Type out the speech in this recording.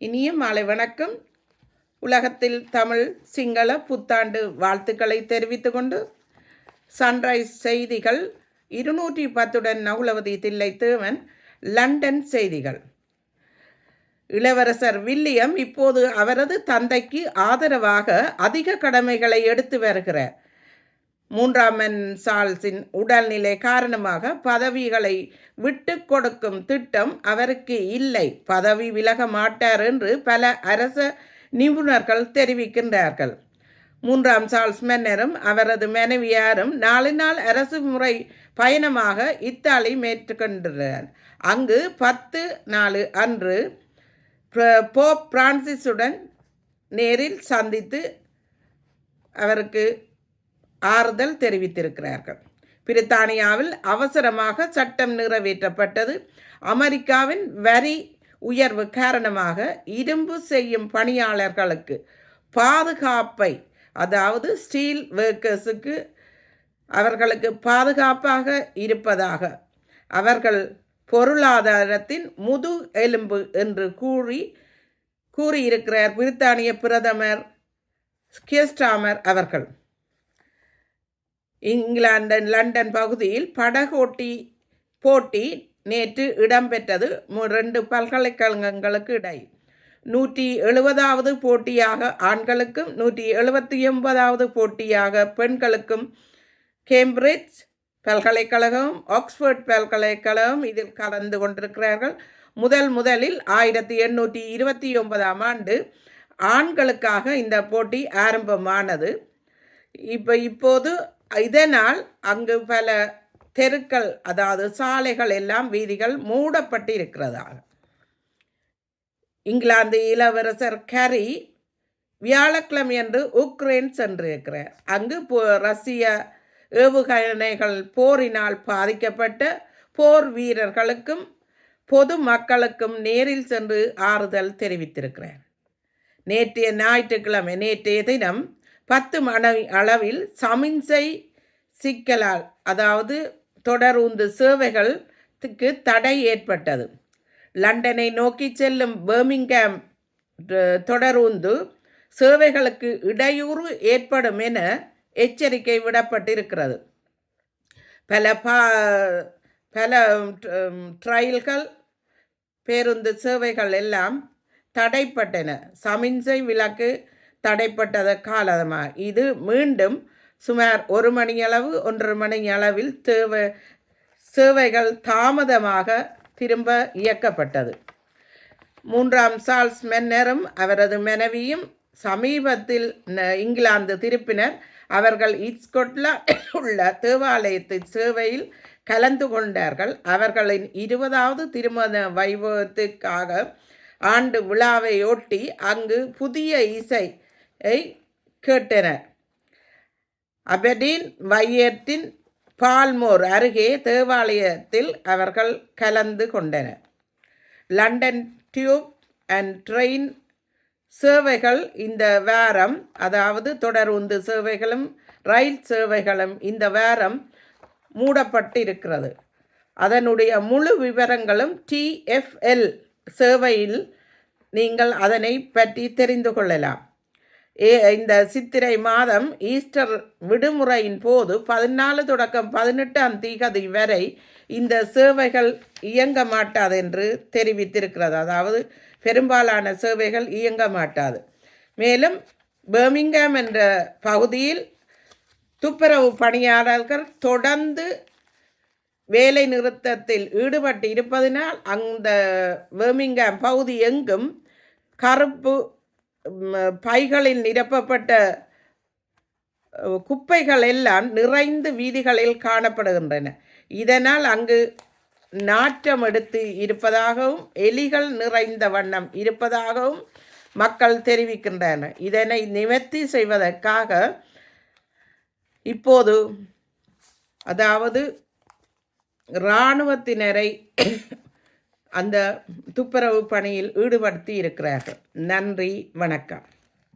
இனிய மாலை வணக்கம். உலகத்தில் தமிழ் சிங்கள புத்தாண்டு வாழ்த்துக்களை தெரிவித்து கொண்டு சன்ரைஸ் செய்திகள். இருநூற்றி பத்துடன் நகுலவதி தில்லை தேவன் லண்டன் செய்திகள். இளவரசர் வில்லியம் இப்போது அவரது தந்தைக்கு ஆதரவாக அதிக கடமைகளை எடுத்து வருகிறார். மூன்றாமன் சால்ஸின் உடல்நிலை காரணமாக பதவிகளை விட்டு கொடுக்கும் திட்டம் அவருக்கு இல்லை. பதவி விலக மாட்டார் என்று பல அரச நிபுணர்கள் தெரிவிக்கின்றார்கள். மூன்றாம் சார்ல்ஸ் மன்னரும் அவரது மனைவியாரும் நாலு நாள் அரசு முறை பயணமாக இத்தாலி மேற்கொண்டனர். அங்கு பத்து நாலு அன்று போப் பிரான்சிஸுடன் நேரில் சந்தித்து அவருக்கு ஆறுதல் தெரிவித்திருக்கிறார்கள். பிரித்தானியாவில் அவசரமாக சட்டம் நிறைவேற்றப்பட்டது. அமெரிக்காவின் வரி உயர்வு காரணமாக இரும்பு செய்யும் பணியாளர்களுக்கு பாதுகாப்பை அதாவது ஸ்டீல் ஒர்க்கர்ஸுக்கு அவர்களுக்கு பாதுகாப்பாக இருப்பதாக அவர்கள் பொருளாதாரத்தின் முது எலும்பு என்று கூறி கூறியிருக்கிறார் பிரித்தானிய பிரதமர் கியஸ்டாமர் அவர்கள். இங்கிலாந்து லண்டன் பகுதியில் படகோட்டி போட்டி நேற்று இடம்பெற்றது. மு- ரெண்டு பல்கலைக்கழகங்களுக்கு இடை. நூற்றி எழுபதாவது போட்டியாக ஆண்களுக்கும் நூற்றி எழுபத்தி ஒன்பதாவது போட்டியாக பெண்களுக்கும் கேம்பிரிட்ஜ் பல்கலைக்கழகம் ஆக்ஸ்போர்ட் பல்கலைக்கழகம் இதில் கலந்து கொண்டிருக்கிறார்கள். முதல் முதலில் ஆயிரத்தி எண்ணூற்றி இருபத்தி ஒன்பதாம் ஆண்டு ஆண்களுக்காக இந்த போட்டி ஆரம்பமானது. இப்போ இப்போது இதனால் அங்கு பல தெருக்கள் அதாவது சாலைகள் எல்லாம் வீதிகள் மூடப்பட்டு இருக்கிறதாக. இங்கிலாந்து இளவரசர் கரி வியாழக்கிழமை என்று உக்ரைன் சென்றிருக்கிறார். அங்கு போ- ரஷ்ய ஏவுகணைகள் போரினால் பாதிக்கப்பட்ட போர் வீரர்களுக்கும் பொது மக்களுக்கும் நேரில் சென்று ஆறுதல் தெரிவித்திருக்கிறார். நேற்றைய ஞாயிற்றுக்கிழமை நேற்றைய தினம் பத்து மணி அளவில் சமிஞ்சை சிக்கலால் அதாவது தொடரூந்து சேவைகளுக்கு தடை ஏற்பட்டது. லண்டனை நோக்கி செல்லும் பர்மிங்ஹாம் அஹ், தொடரூந்து சேவைகளுக்கு இடையூறு ஏற்படும் என எச்சரிக்கை விடப்பட்டிருக்கிறது. பல பா பல ம், ட்ரயல்கள் பேருந்து சேவைகள் எல்லாம் தடைப்பட்டன. சமிஞ்சை விளக்கு தடைப்பட்டத காலமாக இது மீண்டும் சுமார் ஒரு மணியளவு ஒன்றரை மணி அளவில் தேவை சேவைகள் தாமதமாக திரும்ப இயக்கப்பட்டது. மூன்றாம் சார்ல்ஸ் மென்னரும் அவரது மனைவியும் சமீபத்தில் ந- இங்கிலாந்து திருப்பினர். அவர்கள் இஸ்கொட்லாந்தில் உள்ள தேவாலயத்தின் சேவையில் கலந்து கொண்டார்கள். அவர்களின் இருபதாவது திருமண வைபவத்துக்காக ஆண்டு விழாவையொட்டி அங்கு புதிய இசை ஐ கேட்டனர் அபெடீன் வையத்தின் பால்மோர் அருகே தேவாலயத்தில் அவர்கள் கலந்து கொண்டனர் லண்டன் டியூப் அண்ட் ட்ரெயின் சேவைகள் இந்த வாரம் அதாவது தொடருந்து சேவைகளும் ரயில் சேவைகளும் இந்த வாரம் மூடப்பட்டிருக்கிறது. அதனுடைய முழு விவரங்களும் டிஎஃப்எல் சேவையில் நீங்கள் அதனை பற்றி தெரிந்து கொள்ளலாம். இந்த சித்திரை மாதம் ஈஸ்டர் விடுமுறையின் போது பதினாலு தொடக்கம் பதினெட்டாம் தீகதி வரை இந்த சேவைகள் இயங்க மாட்டாது என்று தெரிவித்திருக்கிறது. அதாவது பெரும்பாலான சேவைகள் இயங்க மாட்டாது. மேலும் பேர்மிங்காம் என்ற பகுதியில் துப்புரவு பணியாளர்கள் தொடர்ந்து வேலை நிறுத்தத்தில் ஈடுபட்டு இருப்பதினால் அந்த பேர்மிங்காம் பகுதி எங்கும் கருப்பு பைகளில் நிரப்பப்பட்ட குப்பைகள் எல்லாம் நிறைந்து வீதிகளில் காணப்படுகின்றன. இதனால் அங்கு நாற்றம் எடுத்து இருப்பதாகவும் எலிகள் நிறைந்த வண்ணம் இருப்பதாகவும் மக்கள் தெரிவிக்கின்றனர். இதனை நிவர்த்தி செய்வதற்காக இப்போது அதாவது இராணுவத்தினரை அந்த துப்புரவு பணியில் ஈடுபடுத்தி இருக்கிறார்கள். நன்றி வணக்கம்.